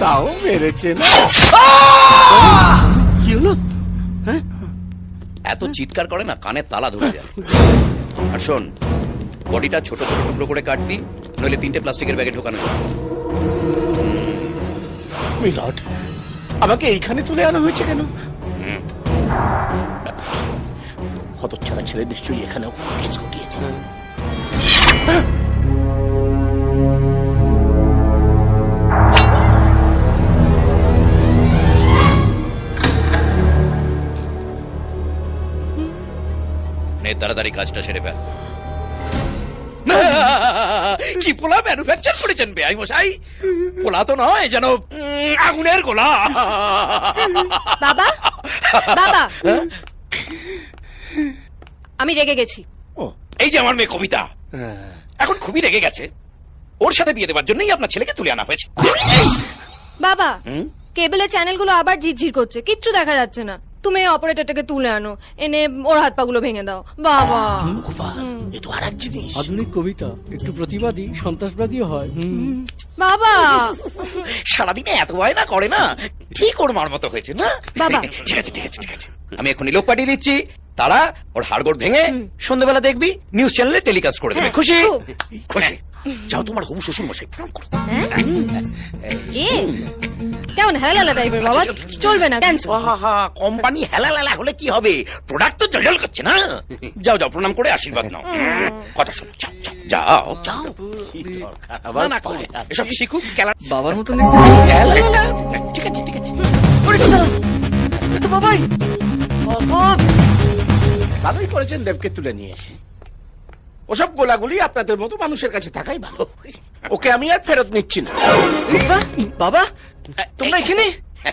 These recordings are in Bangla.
তাও মেরেছে না? কি হলো? এত চিৎকার করে না কানে তালা ধরে যায়। আর শোন বডিটা ছোট ছোট টুকরো করে কাটবি নইলে তিনটে প্লাস্টিকের ব্যাগে ঢোকানো যাবে। মিলট আমাকে এইখানে তুলে আনা হয়েছে কেন? হতচ্ছাড়া ছেলে নিশ্চয়ই এখানেও কেস ঘটিয়েছে। নে তাড়াতাড়ি কাজটা সেরে ফেল। কি পোলা ম্যানুফ্যাকচার করেছেন বেআই মশাই পোলা তো নয় যেন আগুনের গোলা। বাবা বাবা। আমি রেগে গেছি। ও এই যে আমার মেয়ে কবিতা। হ্যাঁ। এখন খুবই রেগে গেছে। ওর সাথে বিয়ে দেওয়ার জন্যই আপনার ছেলেকে তুলে আনা হয়েছে। বাবা? কেবলের চ্যানেলগুলো আবার ঝিরঝির করছে। কিচ্ছু দেখা যাচ্ছে না। তুমি অপারেটরটাকে তুলে আনো। এনে ওর হাত পাগুলো ভেঙে দাও। বাবা। এ তো আর এক জিনিস। আধুনিক কবিতা। একটু প্রতিবাদী সন্ত্রাসবাদীও হয়। হুম। বাবা। সারাদিনে এত না করে না? ঠিক ওর মার মতো হয়েছে না? বাবা। ঠিক আছে ঠিক আছে ঠিক আছে। আমি এখনই লোক পাঠিয়ে দিচ্ছি। তারা ওর হাড়গোড় ভেঙে সন্ধ্যাবেলা দেখবি নিউজ চ্যানেলে টেলিকাস্ট করে দেবে। হ্যাঁ, খুশি? খুশি। যাও তোমার হবু শ্বশুর মশাই প্রণাম করো কেমন হেলালা টাইপের বাবা? চলবে না ক্যান্সেল কোম্পানি হেলালালা হলে কি হবে? প্রোডাক্ট তো জলজল করছে না? যাও যাও প্রণাম করে আশীর্বাদ নাও। কথা শোনো যাও যাও যাও যাও। কি দরকার? না আবার না এসব শিখুক বাবার মতন দেখতে ঠিক আছে ঠিক আছে। ভালোই করেছেন দেবকে তুলে নিয়ে এসে। ওসব গোলাগুলি আপনাদের মতো মানুষের কাছে থাকাই ভালো। ওকে আমি আর ফেরত নিচ্ছি না। বাবা তোমরা এখানে?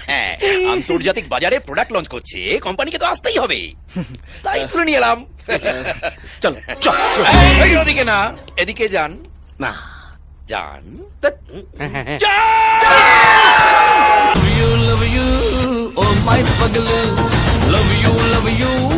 হ্যাঁ, আন্তর্জাতিক বাজারে প্রোডাক্ট লঞ্চ করছে কোম্পানিকে তো আসতেই হবে। তাই তুলে নিয়ে এলাম। চলো চল। ওদিকে না এদিকে যান। না। যান। you, love you, oh my. Love you, love you, oh.